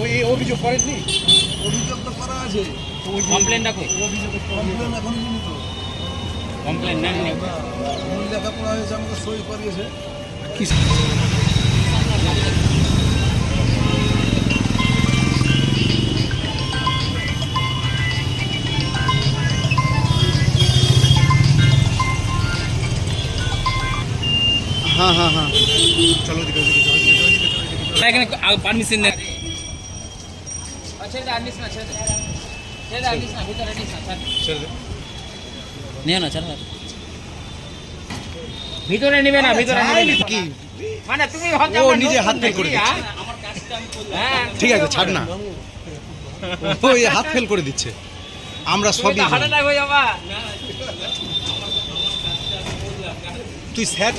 ওই অভিযোগ করেননি? অভিযোগ তো করা আছে। কমপ্লেনটা কই কমপ্লেন এখন কিন্তু তো। কমপ্লেন নেন লেখাপড়া হয়েছে আমাকে সই করিয়েছে। কি হ্যাঁ হ্যাঁ হ্যাঁ। চলো দিকে ওদিকে চলো ওদিকে, চলো ওদিকে, চলো ওদিকে, পারমিশন নেই নিও না ছাড় ভিতরে নেবে না। ভিতরে কি মানে তুমি ও নিজে হাত ফেল করে দিচ্ছে। হ্যাঁ? হ্যাঁ। ঠিক আছে ছাড় না। হাত ফেল করে দিচ্ছে। আমরা সবই তুই হার্ট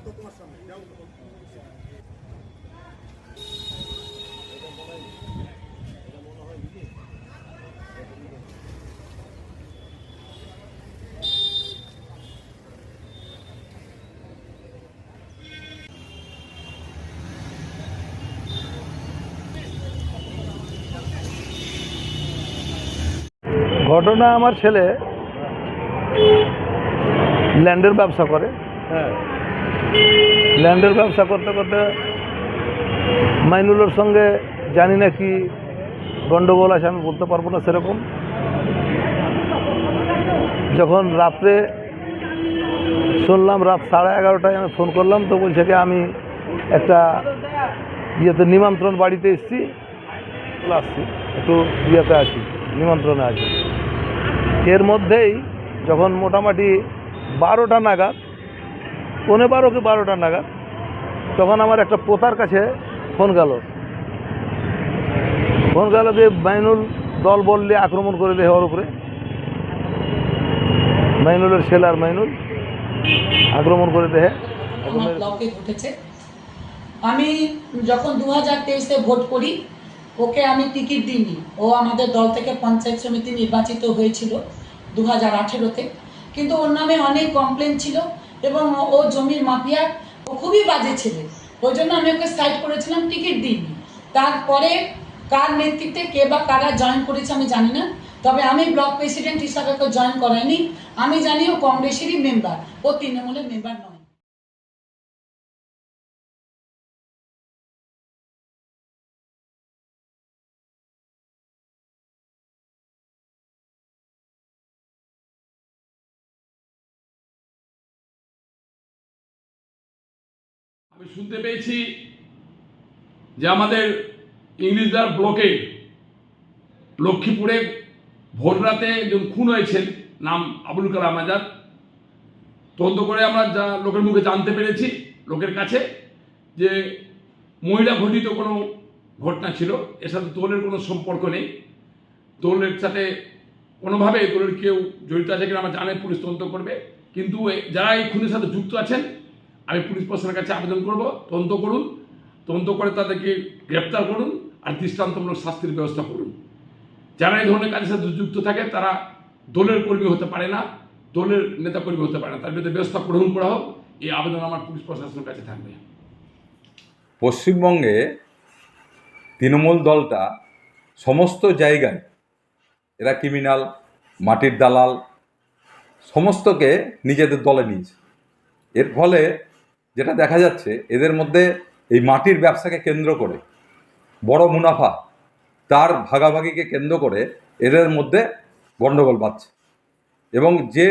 অ্যাটাক হয়ে যাবা ঘটনা আমার ছেলে ল্যান্ডের ব্যবসা করে। ল্যান্ডের ব্যবসা করতে করতে মাইনুলের সঙ্গে জানি না কি গন্ডগোল আছে, আমি বলতে পারব না সেরকম। যখন রাত্রে শুনলাম রাত সাড়ে এগারোটায় আমি ফোন করলাম, তো বলছে কি, আমি একটা ইয়েতে নিমন্ত্রণ বাড়িতে এসেছি। আসছি, একটু ইয়েতে আছি, নিমন্ত্রণে আছি। এর মধ্যেই যখন মোটামুটি বারোটা নাগাদ পৌনে বারো কি বারোটা নাগাদ তখন আমার একটা পোতার কাছে ফোন গেল। ফোন গেল যে মাইনুল দল বললে আক্রমণ করে দেয় ওর উপরে। মাইনুলের ছেলে আর মাইনুল আক্রমণ করে ঘটেছে আমি যখন দু হাজার তেইশে ভোট করি, ওকে আমি টিকিট দিইনি। ও আমাদের দল থেকে পঞ্চায়েত সমিতি নির্বাচিত হয়েছিল দু হাজার আঠেরোতে। কিন্তু ওর নামে অনেক কমপ্লেন ছিল। এবং ও- জমির মাফিয়া, ও খুবই বাজে ছেলে। ওই জন্য আমি ওকে সাইড করেছিলাম টিকিট দিইনি। তারপরে কার নেতৃত্বে কে বা কারা জয়েন করেছে আমি জানি না। তবে আমি ব্লক প্রেসিডেন্ট হিসাবে ওকে জয়েন করাইনি। আমি জানি ও কংগ্রেসেরই মেম্বার ও তৃণমূলের মেম্বার নয়। আমি শুনতে পেয়েছি যে আমাদের ইংলিশদার ব্লকে লক্ষ্মীপুরে ভোর রাতে একজন খুন হয়েছেন, নাম আবুল কালাম আজাদ। তদন্ত করে আমরা যা লোকের মুখে জানতে পেরেছি লোকের কাছে যে মহিলা ঘটিত কোনো ঘটনা ছিল, এর সাথে দোলের কোনো সম্পর্ক নেই। দোলের সাথে কোনোভাবে দোলের কেউ জড়িত আছে কিনা আমরা জানে পুলিশ তদন্ত করবে। কিন্তু যারা এই খুনের সাথে যুক্ত আছেন আমি পুলিশ প্রশাসনের কাছে আবেদন করব, তদন্ত করুন, তদন্ত করে তাদেরকে গ্রেপ্তার করুন আর দৃষ্টান্তমূলক শাস্তির ব্যবস্থা করুন। যারা এই ধরনের কাজের সাথে যুক্ত থাকে, তারা দলের কর্মী হতে পারে না, দলের নেতা কর্মী হতে পারে না। তার বিরুদ্ধে ব্যবস্থা গ্রহণ করা হোক, এই আবেদন আমার পুলিশ প্রশাসনের কাছে থাকবে। পশ্চিমবঙ্গে তৃণমূল দলটা সমস্ত জায়গায়, এরা ক্রিমিনাল, মাটির দালাল, সমস্তকে নিজেদের দলে নিয়েছে। এর ফলে যেটা দেখা যাচ্ছে, এদের মধ্যে এই মাটির ব্যবসাকে কেন্দ্র করে বড় মুনাফা তার ভাগাভাগিকে কেন্দ্র করে এদের মধ্যে গণ্ডগোল বাড়ছে এবং যে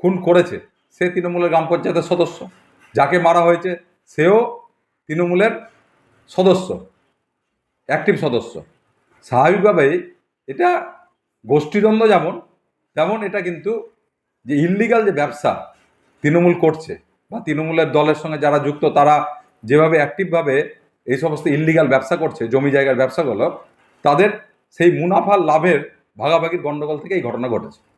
খুন করেছে, সে তৃণমূলের গ্রাম পঞ্চায়েতের সদস্য। যাকে মারা হয়েছে, সেও তৃণমূলের সদস্য অ্যাক্টিভ সদস্য। স্বাভাবিকভাবেই এটা গোষ্ঠীদ্বন্দ্ব যেমন, তেমন এটা কিন্তু যে ইল্লিগাল যে ব্যবসা তৃণমূল করছে বা তৃণমূলের দলের সঙ্গে যারা যুক্ত, তারা যেভাবে অ্যাক্টিভভাবে এই সমস্ত ইলিগাল ব্যবসা করছে, জমি জায়গার ব্যবসাগুলো, তাদের সেই মুনাফা লাভের ভাগাভাগির গণ্ডগোল থেকে এই ঘটনা ঘটেছে।